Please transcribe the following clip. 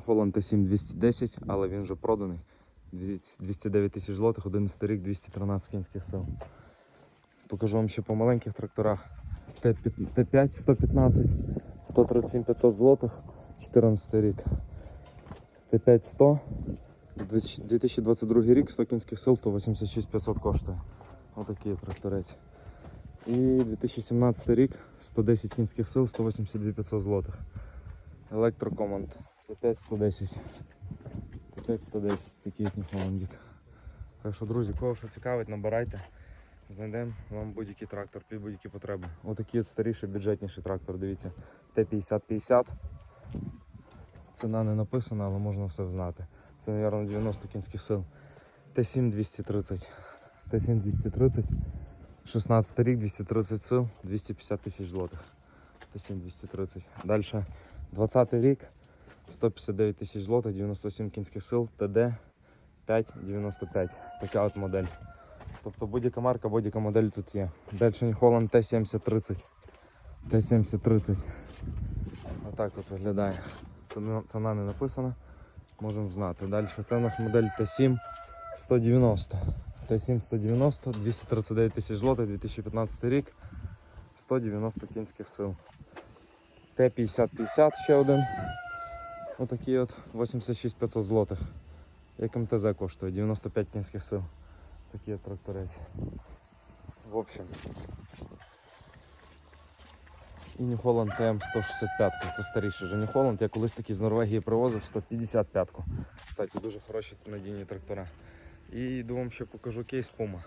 Холланд Т7 210, але він вже проданий. 209 тисяч злотих, 11 рік, 213 кінських сил. Покажу вам ще по маленьких тракторах. Т5 115, 137 500 злотих, 14 рік. Т5 100, 2022 рік, 100 кінських сил, 186 500 коштує. Отакий тракторець. І 2017 рік, 110 кінських сил, 182 500 злотих. Електрокоманд. Т5 110. Т5 110, такий як Холландік. Так що, друзі, кого що цікавить, набирайте. Знайдемо вам будь-який трактор під будь-які потреби. Отакий от старіший, бюджетніший трактор, дивіться. Т50-50. Ціна не написана, але можна все знати. Це, мабуть, 90 кінських сил. Т7 230. Т7 230. 16 рік, 230 сил, 250 тисяч злотих. Т7 230. Далі 20 рік, 159 тисяч злотих, 97 кінських сил, ТД 595. Така от модель. Тобто будь-яка марка, будь-яка модель тут є. Далі Holland Т7030. Т7030. Отак от виглядає. Ціна, не написана. Можемо знати. Далі це у нас модель Т7 190. Т7 190, 239 тисяч злотих, 2015 рік, 190 кінських сил. Т50-50 ще один. Отакий от 86 500 злотих. Як МТЗ коштує, 95 кінських сил. Такий от тракторець. В общем. І New Holland TM165. Це старіший вже New Holland. Я колись такий з Норвегії привозив 155-ку. Кстати, дуже хороші надійні трактора. І йду вам ще покажу кейс Puma.